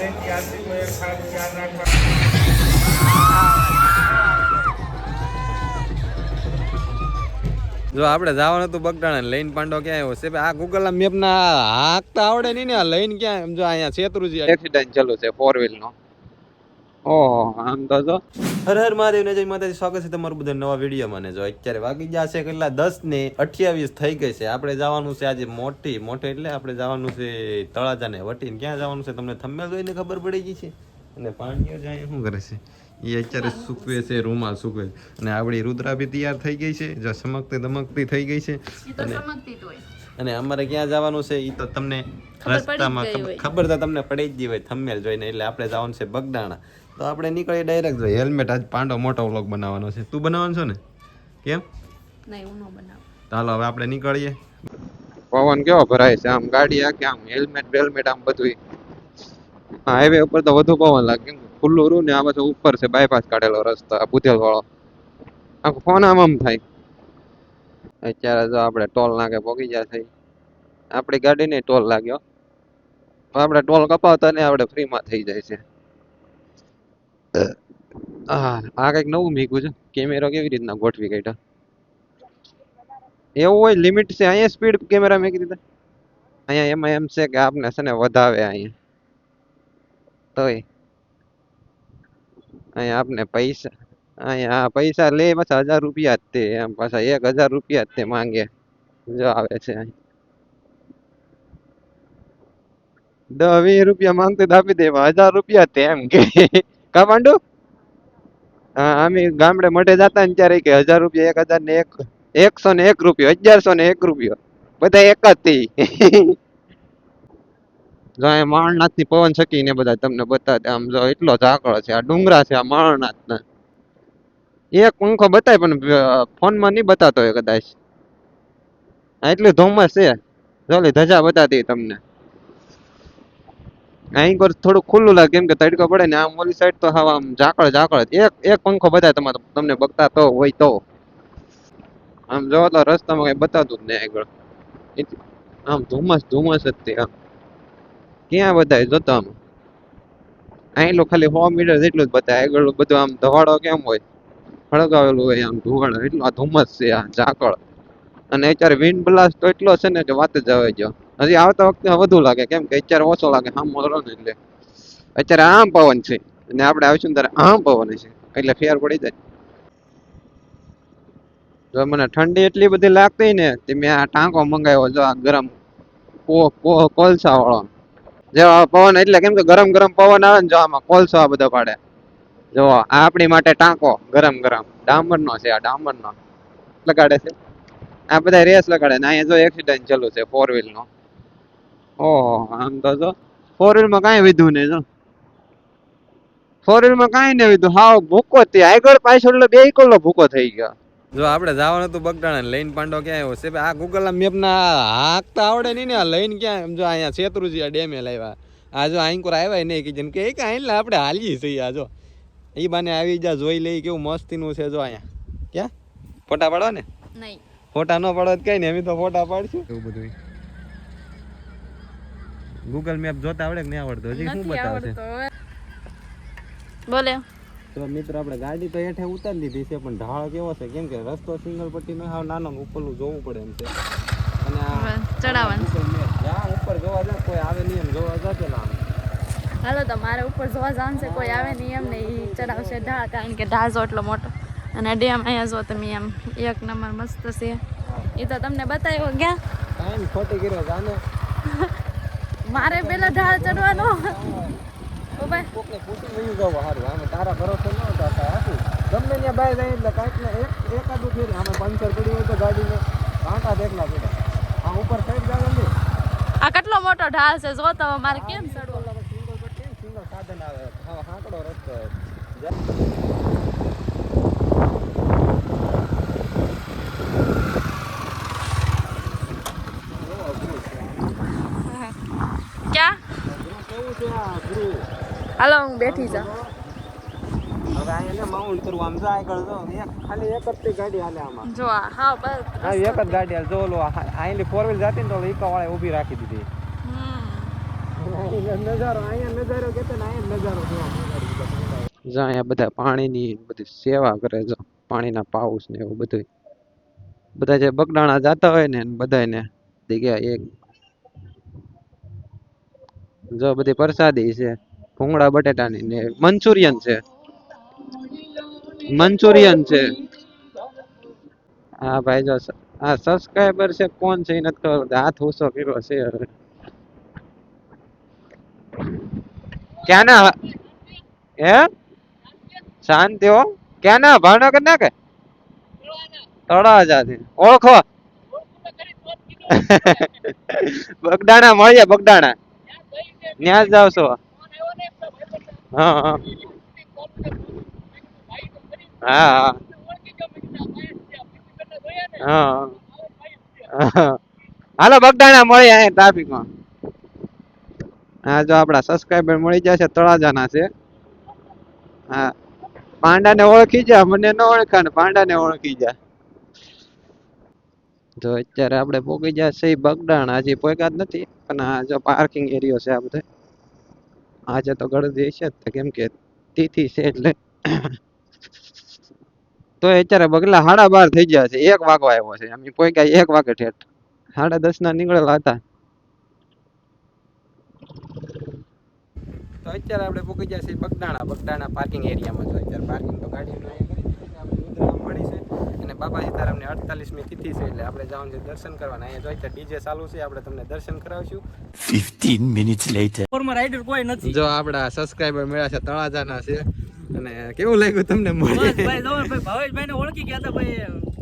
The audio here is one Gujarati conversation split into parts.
તો એક ખાસ ધ્યાન રાખવા જો આપણે જવાનું હતું બગડાણા લઈને પાંડો ક્યાં આવ્યો છે? આ ગૂગલ ના મેપ ના હાકતા આવડે નહીં ને લઈને ક્યાં એમ જો અહીંયા શેત્રુજી એક્સિડન્ટ ચાલુ છે ફોર વ્હીલ નો. ઓહો આમ તો જો. હર હર મહાદેવ ને જય માતાજી સ્વાગત છે તમારું બધા નવા વિડીયોમાં ને જો અત્યારે વાગી ગયા છે કેટલા? દસ ને અઠ્યાવીસ થઈ ગઈ છે. આપણે જવાનું છે આજે મોટી મોટી એટલે આપણે જવાનું છે તળાજા ને વટીને. ક્યાં જવાનું છે તમને થંબેલ જોઈને ખબર પડી ગઈ છે? અને પાણીઓ જાય શું કરે છે? એ અત્યારે સૂકવે છે રૂમાલ સૂકવે. અને આપણી રુદ્રા બી તૈયાર થઈ ગઈ છે જો સમકતી ધમકતી થઈ ગઈ છે. અને અને અમારે ક્યાં જવાનું છે? એ તો તમને રસ્તામાં ખબર- ખબર તો તમને પડી જ ગઈ હોય થંબેલ જોઈને. એટલે આપણે જવાનું છે બગદાણા. તો આપણે નીકળીએ ડાયરેક્ટ જોઈએ. હેલ્મેટ આજ પાંડો મોટો વ્લોગ બનાવવાનો છે. તું બનાવવાનો છો ને? કેમ? નહીં હું ન બનાવું. ચાલો હવે આપણે નીકળીએ. પવન કેવો ભરાય છે? આમ ગાડી આખી આમ હેલ્મેટ બેલ્મેટ આમ બધું હાઈવે ઉપર તો વધુ પવન લાગે. કેમ ખુલ્લું રૂ ને આ બધું ઉપર છે બાયપાસ કાઢેલો રસ્તો આ બુધેલ વાળો આખો ફોન આમ આમ થાય. અત્યારે જો આપણે ટોલ નાકે પહોંચી ગયા છે. આપણી ગાડીને ટોલ લાગ્યો. તો આપણે ટોલ કપાવતા ને આપણે ફ્રીમાં થઈ જાય છે. હા આ કંઈક નવું મીકું છે. કેમેરો કેવી રીતના ગોઠવી કાઢ્યો? એવું હોય લિમિટ છે. અહીંયા સ્પીડ કેમેરા મેકી દીધા. અહીંયા એમાં એમ છે કે આપને છે ને વધાવે અહીંયા. તોય. અહીંયા આપને પૈસા, અહીંયા પૈસા લે પાછા હજાર રૂપિયા જ તે. એમ પાછા એક હજાર રૂપિયા જ તે માંગે. જો આવે છે દસ વીસ રૂપિયા માંગते તો આપી દે હજાર રૂપિયા તે એમ કે. કા હા અમે ગામડે મઢે જતા ને ત્યારે કે હજાર રૂપિયા, એક હજાર ને એક, એકસો ને એક રૂપિયો, અગિયારસો ને એક રૂપિયો. બધા એક જ થી. જો એ માણનાથની પવન શકી ને બધા તમને બતાવે, આમ જો એટલો ઝાકળ છે, આ ડુંગરા છે, આ માણનાથ ના એક પંખો બતાય પણ ફોનમાં નહીં બતાતો હોય કદાચ. આ ધોમસ છે. જોલી ધજા બતાતી તમને. અહીં પર થોડું ખુલ્લું લાગે, કેમ કે તડકો પડે ને, આમ ઓલી સાઈડ તો હાવ આમ ઝાકળ ઝાકળ. એક એક પંખો બધાય તમારે, તમને બગતા તો હોય તો. આમ જો, તો રસ્તામાં કઈ બતાતું જ નહીં આગળ. આમ ધુમ્મસ ધુમ્મસ જ તે આમ. ક્યાં બધાય જોતો આમ. અહીંલું ખાલી સો મીટર જેટલું જ બતાય. આગળ બધું આમ ધવાડો કેમ હોય? ફળગાવેલું હોય આમ ધુવાડો. એટલું આ ધુમ્મસ છે, આ ઝાકળ. અને અત્યારે વિન્ડ બ્લાસ્ટ તો એટલો છે ને કે વાત જ આવે જો. હજી આવતા વખતે વધુ લાગે. કેમ કે અત્યારે ઓછો લાગે. આમ મોડો ને એટલે. અત્યારે આમ પવન છે. અને આપણે આવીશું ત્યારે આમ પવન છે. એટલે ફેર પડી જાય. જો મને ઠંડી એટલી બધી લાગતી ને, તે મેં આ ટાંકો મંગાવ્યો જો આ ગરમ કોલસા વાળો. જો પવન એટલે કેમ કે ગરમ ગરમ પવન આવે ને, જો આમાં કોલસા બધો પાડે. જો આ આપણી માટે ટાંકો, ગરમ ગરમ. ડામર નો છે, આ ડામર નો લગાડે છે. આ બધા રેસ લગાડે ને, અહીંયા જો એક્સિડન્ટ ચાલુ છે ફોર વ્હીલ નો. ઓહો આમ તો જો. ફોર વ્હીલમાં કાંઈ વિધું નહીં જો. ફોર વ્હીલમાં કાંઈ નહીં વિધું હાવ ભૂકો તે. આગળ પાછળ એટલે બે કલ્લો ભૂકો થઈ ગયો. જો આપણે જવાનું હતું બગડાણા લઈને પાંડો ક્યાં આવ્યો? છે આ ગૂગલ મેપના હાંકતા આવડે નહીં ને. આ લઈને ક્યાં એમ જો અહીંયા શેત્રુજી આ ડેમે લાવ્યા. આ જો અહીં કોર આવ્યા નહીં કીધું કે એક અહીં આપણે હાલીએ છીએ આ જો. એ બાને આવી જા જોઈ લઈ કેવું મસ્તીનું છે જો અહીંયા. ક્યાં? ફોટા પાડો ને? નહીં. ફોટા ન પાડો તો કઈ નહીં અમે તો ફોટા પાડશું. એવું બધું ગૂગલ મેપ જોતા આવડે કે નહીં આવડતો? હજી શું બતાવશે? બોલે. તો મિત્ર આપણે ગાડી તો હેઠે ઉતારી લીધી છે પણ ઢાળ કેવો છે? કેમ કે રસ્તો સિંગલ પટ્ટી નો હાવ નાનો ને ઉપરનું જોવું પડે એમ છે. અને હવે ચડાવવાનું. જ્યાં ઉપર જોવા જાય કોઈ આવે નહીં એમ. જોવા જાય ના હાલો તો મારે ઉપર જોવા જવાનું છે કોઈ આવે નહીં એમ ને એ ચડાવશે ઢાળ કારણ કે ઢાળ જો એટલો મોટો. અને ડેમ અહીંયા જો તમે એમ એક નંબર મસ્ત છે. એ તો તમને બતાવ્યો ક્યાં? કાંઈ નહીં, ખોટી કર્યો જાને મારે પેલા ઢાળ ચડવાનો. તારા ભરોસે ન હતા ગમે ત્યાં બાય જાય એટલે કાંઈક ને એક એકાદું ફેર. આમે પંચર પડી હોય તો ગાડીને કાંટા દેખલા પડે. આ ઉપર સાઈડ જાય નહીં. આ કેટલો મોટો ઢાળ છે? જો મારે કેમ ચડવો? સિંગલ સાધન આવે? હાંકડો રસ્તો હોય. ક્યાં કેવું છે આ ગૃહ હાલો હું બેઠી જા. હવે અહીંયા માઉન્ટ કરવું આમ જાય આગળ જો એક ખાલી એક જ ગાડી હાલે આમાં. જો આ હા બસ. હા એક જ ગાડી હાલ જો ઓલો અહીંથી ફોર વ્હીલ જાતી ને તો વાળા ઊભી રાખી દીધી. નજારો અહીંયા નજારો કેતો ને અહીંયા નજારો જોવા જો અહીંયા બધા પાણીની બધી સેવા કરે છે પાણીના પાઉસ ને એવું બધું બધા જે બગડાણા જાતા હોય ને બધાને જગ્યા એક. જો બધી પ્રસાદી છે. ભૂંગળા, બટેટાની ને મંચુરિયન છે. મંચુરિયન છે. હા, ભાઈ, જો હા સબસ્ક્રાઈબર છે, કોણ છે એ નથી ખબર હાથ ઓછો કર્યો છે હવે. ક્યાં ના હે? શાંતિ હો. ક્યાં ના ભાવનગર ના કે? તળાજાથી. ઓળખો. બગડાણા મળીએ બગડાણા ત્યાં જ જાવ હા હા. હા હાલો, બગદાણા મળીએ અહીંયા ટ્રાફિકમાં હા, જો આપણા સબસ્ક્રાઈબર મળી જશે તળાજાના છે. હા. પાંડાને ઓળખી જા મને ન ઓળખા ને પાંડાને ઓળખી જા જો અત્યારે આપણે જાય છે બગડાણા હજી પોગ્યા જ નથી, પણ આ જો પાર્કિંગ એરિયો છે આ બધે. આજે તો ગળદી છે કેમ કે તિથિ છે એટલે તો અત્યારે બગલા સાડા બાર થઈ ગયા છે, એક વાગવા આવ્યો છે. અમે કઈ એક વાગે ઠેઠ. સાડા દસ ના નીકળેલા હતા. તો અત્યારે આપણે પૂકી ગયા છે બગદાણા બગદાણા પાર્કિંગ એરિયામાં જો અત્યારે પાર્કિંગ તો ગાડીનું અહીંયા કરી દીધું છે. આપણે મુદ્રા મળી બાબા સીતારામની અડતાલીસમી તિથિ છે એટલે આપણે જવાનું છે દર્શન કરવાના. અહીંયા જોઈ અત્યારે ડીજે ચાલુ છે આપણે તમને દર્શન કરાવશું. 15 minutes લેટર ફોર્મર રાઇડર કોઈ નથી. જો આપણા સબસ્ક્રાઇબર મળ્યા છે તળાજાના છે. અને કેવું લાગ્યું તમને મળે ભાઈ જો ભાઈ ભાવેશભાઈ ને ઓળખી ગયા હતા ભાઈ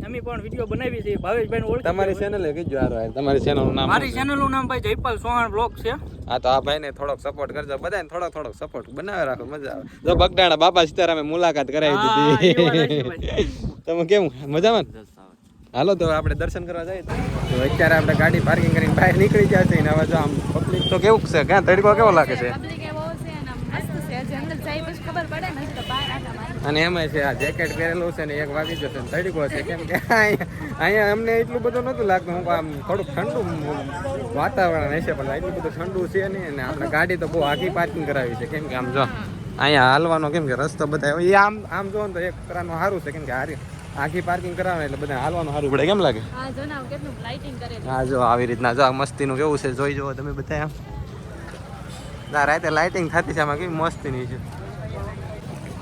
અમે પણ વીડિયો બનાવી છે ભાવેશભાઈ ઓળખી તમારી ગયા ચેનલ કીધું યાર તમારી ચેનલનું નામ મારી ચેનલનું નામ ભાઈ જયપાલ બ્લોગ છે. હા તો આ ભાઈને થોડોક સપોર્ટ કરજો બધાને થોડોક થોડોક સપોર્ટ બનાવે રાખો મજા આવે. જો બગડાણા બાબા સીતારામે મુલાકાત કરાવી એ દીધી. તમે કેમ મજામાં? ને? હાલો તો આપણે દર્શન કરવા જઈએ. તો અત્યારે આપણે ગાડી પાર્કિંગ કરીને બહાર નીકળી ગયા છે ને હવે જો આમ પબ્લિક તો કેવું છે? ક્યાં તડકો કેવો લાગે છે? અને આમ છે. હજી અંદર જઈ પછી ખબર પડે ને હજી તો બહાર આટા મારી. અને એમાં છે આ જેકેટ પહેરેલું છે ને એક વાગી જશે ને તડકો છે. કેમ કે અહીંયા અહીંયા અમને એટલું બધું નહોતું લાગતું. હું આમ થોડુંક ઠંડુ વાતાવરણ હશે પણ એટલું બધું ઠંડુ છે નહીં અને આપણે ગાડી તો બહુ આખી પાર્કિંગ કરાવી છે. કેમ કે આમ જો અહીંયા હાલવાનો કેમ કે રસ્તો બધા એ આમ આમ જો ને તો એક કરવાનું સારું છે. કેમ કે હારી આખી પાર્કિંગ કરાવે એટલે બધા હાલવાનું સારું પડે કેમ લાગે? હા જો ને કેટલું લાઇટિંગ કરેલું હા જો આવી રીતના જો આ મસ્તીનું કેવું છે જોઈ જુઓ તમે બધા આમ. ના રાતે લાઇટિંગ થતી છે આમાં કેવી મસ્તીની છે.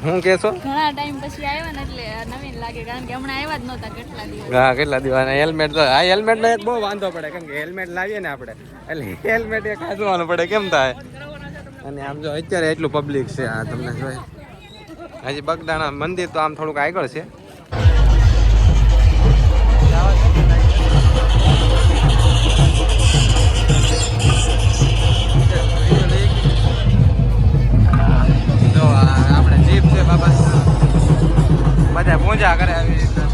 હું કહેશો ઘણા ટાઈમ પછી આવ્યા ને એટલે નવીન લાગે કારણ કે હમણાં આવ્યા જ નહોતા કેટલા દિવસ. હા કેટલા દિવસ? હેલ્મેટ તો આ હેલ્મેટ નો એક બહુ વાંધો પડે કેમ કે હેલ્મેટ લાવીએ ને આપણે એટલે હેલ્મેટ એક ખાસવાનું પડે કેમ થાય? અને આમ જો અત્યારે એટલું પબ્લિક છે આ તમને જોઈએ હજી બગદાણા મંદિર તો આમ થોડુંક આગળ છે. પૂજા કરે આવી રીતના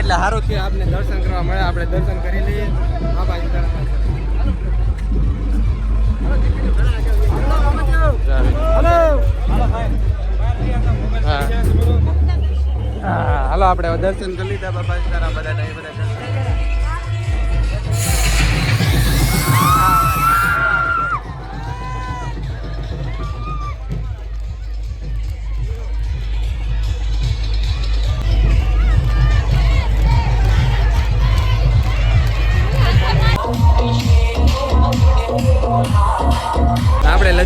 એટલે સારું થયું આપને દર્શન કરવા મળે આપણે દર્શન કરી લઈએ. આ બાજુ હાલો. આપણે દર્શન કરી લીધા. બાબા બધા બધા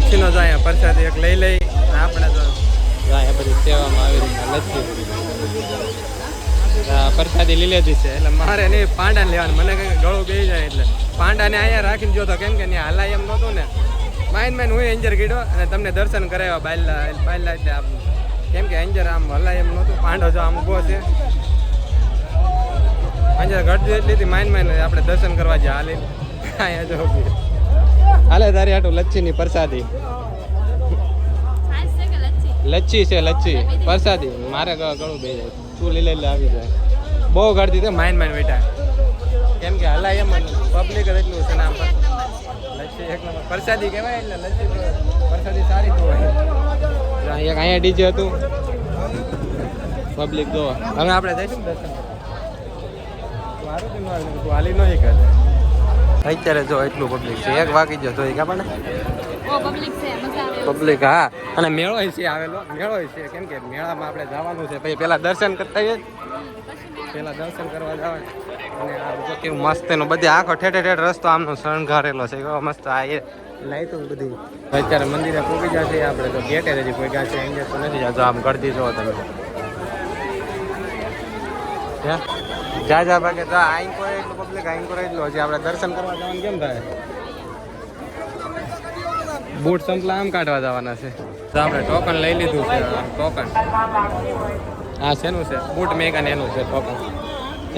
લચ્છીનો નો અહીંયા પ્રસાદ એક લઈ લઈ આપણે તો જો અહીંયા બધી સેવામાં આવી રીતના લચ્છી. હા, પ્રસાદી લઈ લીધી છે એટલે મારે નહીં પાંડાને લેવાનું. મને કંઈ ગળું બે જાય એટલે. પાંડાને અહીંયા રાખીને જોતો કેમ કે ત્યાં હલાય એમ નહોતું ને. માઇન માઇન હું એન્જર કીધો અને તમને દર્શન કરાવ્યા બાયલા બાયલા એટલે આપ કેમ કે એન્જર આમ હલાય એમ નહોતું. પાંડો જો આમ ઊભો છે. અંજર ઘટ એટલી હતી માઇન માઇન આપણે દર્શન કરવા ગયા હાલી અહીંયા જો. હાલે તારી હાટું લચ્છીની પ્રસાદી. લચ્છી છે, લચ્છી. પ્રસાદી. મારે ઘણું બે જાય. તું લીલે આવી જાય. બહુ ગળતી તે માઇન માઇન બેઠા કેમ કે હલાય એમ પબ્લિક જ એટલું છે નામ લચ્છી એક નંબર. પ્રસાદી કહેવાય એટલે લચ્છી પ્રસાદી સારી તો હોય. એક અહીંયા ડીજે હતું. પબ્લિક જો હવે આપણે જઈશું દર્શન મારું હાલી નહીં કર અત્યારે જો એટલું પબ્લિક છે. એક વાગી ગયો તો એક આપણને. પબ્લિક હા. અને મેળો છે આવેલો. મેળો છે. કેમ કે મેળામાં આપણે જવાનું છે. પછી પેલા દર્શન કરતા આવીએ પેલા દર્શન કરવા જવાનું અને આ કેવું મસ્ત એનો બધી આખો ઠેઠે ઠેઠ રસ્તો આમનો શણગારેલો છે. એવો મસ્ત આ એ લાઈટો બધી. અત્યારે મંદિરે પહોંચી ગયા છે. આપણે તો ગેટે હજી પૂગ્યા છે. અહીંયા તો નથી. જતો આમ ગળદી જો તમે. હે? જા જા ભાગે જા. આઈન કોઈ એટલું પબ્લિક આઈન કોઈ એટલું. હજી આપણે દર્શન કરવા જવાનું કેમ થાય? બૂટ સંપલા આમ કાઢવા જવાના છે. તો આપણે ટોકન લઈ લીધું છે ટોકન. હા શેનું છે? બૂટ મેગન એનું છે ટોકન.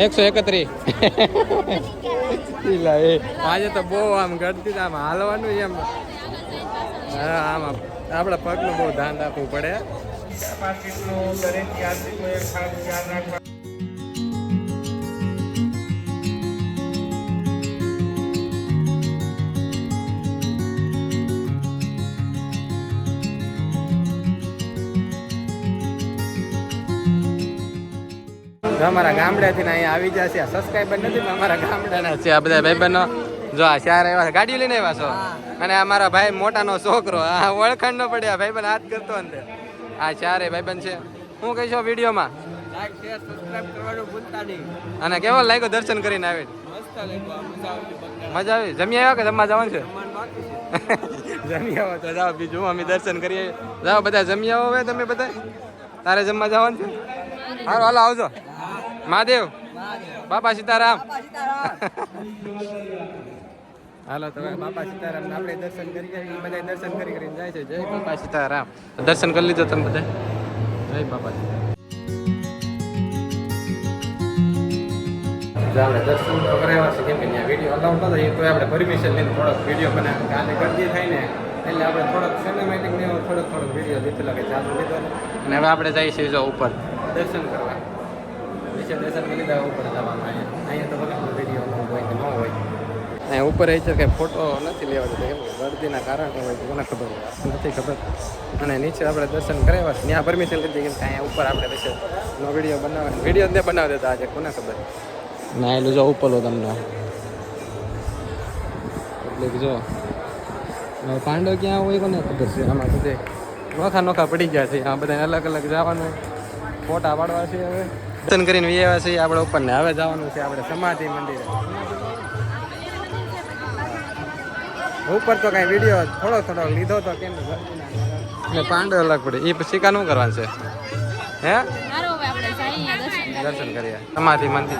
એકસો એકત્રીસ. આજે તો બહુ આમ ગળતી આમ હાલવાનું એમ. હા આમાં. આપણા પગનું બહુ ધ્યાન રાખવું પડે. જો અમારા ગામડેથી અહીંયા આવી જશે સબસ્ક્રાઈબર નથી પણ અમારા ગામડાના છે. આ બધા ભાઈબંધો. જો આ ચાર આવ્યા છે. ગાડી લઈને આવ્યા છો? અને આ મારા ભાઈ મોટાનો છોકરો. આ ઓળખાણ ન પડ્યા ભાઈબંધ હાથ કરતો અંદર. આ ચારે ભાઈબંધ છે. હું કહીશો વિડીયોમાં? અને કેવો લાગ્યો દર્શન કરીને આવી મજા આવી? જમી આવ્યા કે જમવા જવાનું છે? જમી આવો તો જાઓ બીજું. અમે દર્શન કરીએ જાઓ બધા જમી આવો હવે તમે બધા. તારે જમવા જવાનું છે? હાલો હાલો આવજો. મહાદેવ. બાપા સીતારામ. હાલો તમે બાપા સીતારામ આપણે દર્શન કરી ગયા બધા દર્શન કરી કરીને જાય છે. જય બાપા સીતારામ. દર્શન કરી લીધો તમે બધા જય બાપા આપણે દર્શન તો કરાવ્યા છે કેમ કે ત્યાં વીડિયો અલાઉડ નતો એ તો આપણે પરમિશન લઈને થોડોક વીડિયો બનાવે કાલે ગરદી થાય ને એટલે આપણે થોડોક સિનેમેટિક ને એવો થોડોક થોડોક વીડિયો લીધેલો કે ચાલુ લીધો અને હવે આપણે જઈએ છીએ જો ઉપર. દર્શન કરવા. લીધા ઉપર જવાનું અહીંયા. અહીંયા તો ભલે વીડિયો હોય કે ન હોય. અહીંયા ઉપર એ છે કે ફોટો નથી લેવા દેતા એમ દર્દીના કારણે હોય તો કોને ખબર હોય. નથી ખબર. અને નીચે આપણે દર્શન કરાવ્યા છે ત્યાં પરમિશન લીધી કેમ કે અહીંયા ઉપર આપણે પછી નો વીડિયો બનાવે વીડિયો જ બનાવી દેતા આજે કોને ખબર? ના એલું જો ઉપર તમને. એટલે જો પાંડો પાંડવ ક્યાં હોય કોને ખબર છે? આમાં બધે નોખા નોખા પડી ગયા છે આ બધા અલગ અલગ જવાનું. ફોટા પાડવા છે હવે. દર્શન કરીને આવ્યા છે આપણે ઉપર ને હવે જવાનું છે આપણે સમાધિ મંદિરે. ઉપર તો કઈ વીડિયો થોડો થોડો લીધો તો કેમ એટલે પાંડવ અલગ પડે. એ પછી કા કરવાનું છે? હે. દર્શન કરીએ. સમાધિ મંદિર.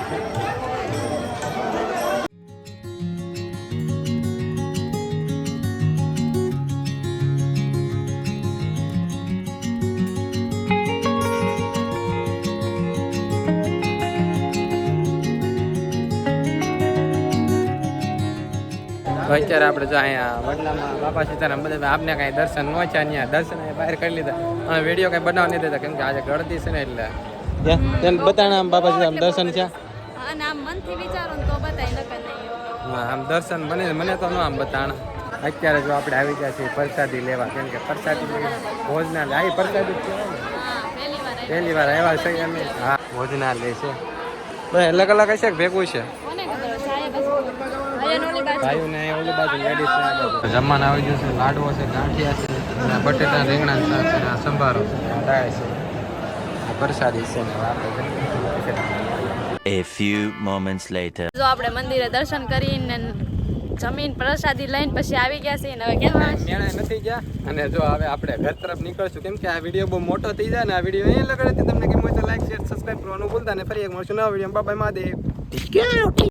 અત્યારે આપણે જો અહીંયા વડલામાં બાપા સીતારામ બધા આપને કાંઈ દર્શન ન છે અહીંયા. દર્શન બહાર કરી લીધા. અને વીડિયો કાંઈ બનાવવા નહીં દેતા કેમ કે આજે ગળદી છે ને એટલે. બતાણા આમ બાપા સીતારામ દર્શન છે આમ મનથી વિચારો ને તો બતાય નકર નહીં હા, આમ દર્શન મને મને તો ન આમ બતાણા. અત્યારે જો આપણે આવી ગયા છીએ પ્રસાદી લેવા કેમ કે પ્રસાદી ભોજનાલય આ પ્રસાદી પહેલી વાર આવી. આવ્યા છે અમે. હા ભોજનાલય છે. બધા અલગ અલગ હશે કે ભેગું છે? ઓલી બાજુ લેડીઝ ને આ બાજુ. જમવાનું આવી ગયું છે લાડવો છે ગાંઠિયા છે અને બટેટા રીંગણા શાક છે આ સંભારો છે દાળ છે પ્રસાદી છે ને આપણે A few moments later. જો આપણે મંદિરે દર્શન કરીને જમીન પ્રસાદી લઈને પછી આવી ગયા છે ને હવે કેમ આવે? મેળા નથી ગયા. અને જો હવે આપણે ઘર તરફ નીકળશું કેમ કે આ વીડિયો બહુ મોટો થઈ જાય ને આ વીડિયો અહીંયા લગાડે તમને કેમ હોય તો લાઈક શેર સબસ્ક્રાઈબ કરવાનું ભૂલતા ને ફરી એક મળશું નવા વીડિયો બાય મહાદેવ.